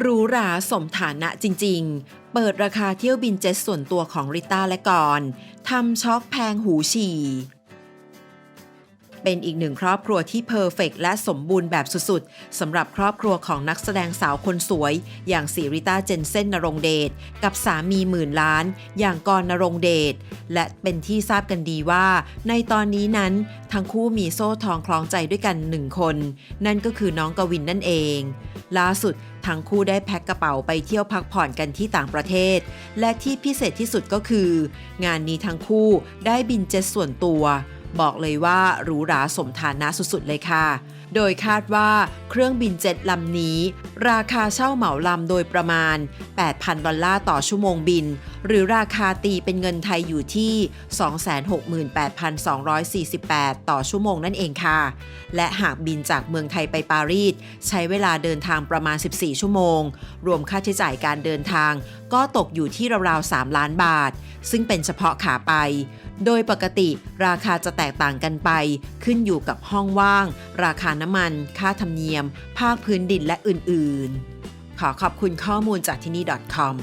หรูหราสมฐานะจริง ๆ เปิดราคาเที่ยวบินเจ็ตส่วนตัวของริต้าและกอนทำช็อกแพงหูฉี่ เป็นอีกหนึ่งครอบครัวที่เพอร์เฟกและสมบูรณ์แบบสุดๆสำหรับครอบครัวของนักแสดงสาวคนสวย อย่างสีริต้าเจนเซนนรงเดชกับสามีหมื่นล้าน อย่างกรนรงเดชและเป็นที่ทราบกันดีว่า ในตอนนี้นั้นทั้งคู่มีโซ่ทองคล้องใจด้วยกันหนึ่งคน นั่นก็คือน้องกวินนั่นเองล่าสุดทั้งคู่ได้แพ็คกระเป๋าไปเที่ยวพักผ่อนกันที่ต่างประเทศ และที่พิเศษที่สุดก็คือ งานนี้ทั้งคู่ได้บินเจ็ตส่วนตัว บอกเลยว่าหรูหราสมฐานะสุดๆเลยค่ะ โดยคาดว่าเครื่องบินเจ็ตลำนี้ ราคาเช่าเหมาลำโดยประมาณ 8,000 ดอลลาร์ต่อชั่วโมงบิน หรือราคาตีเป็นเงินไทยอยู่ที่ 268,248 ต่อชั่วโมงนั่นเองค่ะ และหากบินจากเมืองไทยไปปารีส ใช้เวลาเดินทางประมาณ 14 ชั่วโมง รวมค่าใช้จ่ายการเดินทาง ก็ตกอยู่ที่ราวๆ 3 ล้านบาท ซึ่งเป็นเฉพาะขาไป โดยปกติราคาจะแตกต่างกันไป ขึ้นอยู่กับห้องว่าง ราคาน้ำมัน ค่าธรรมเนียม ภาคพื้นดินและอื่น ๆ ขอขอบคุณข้อมูลจากที่นี่ .com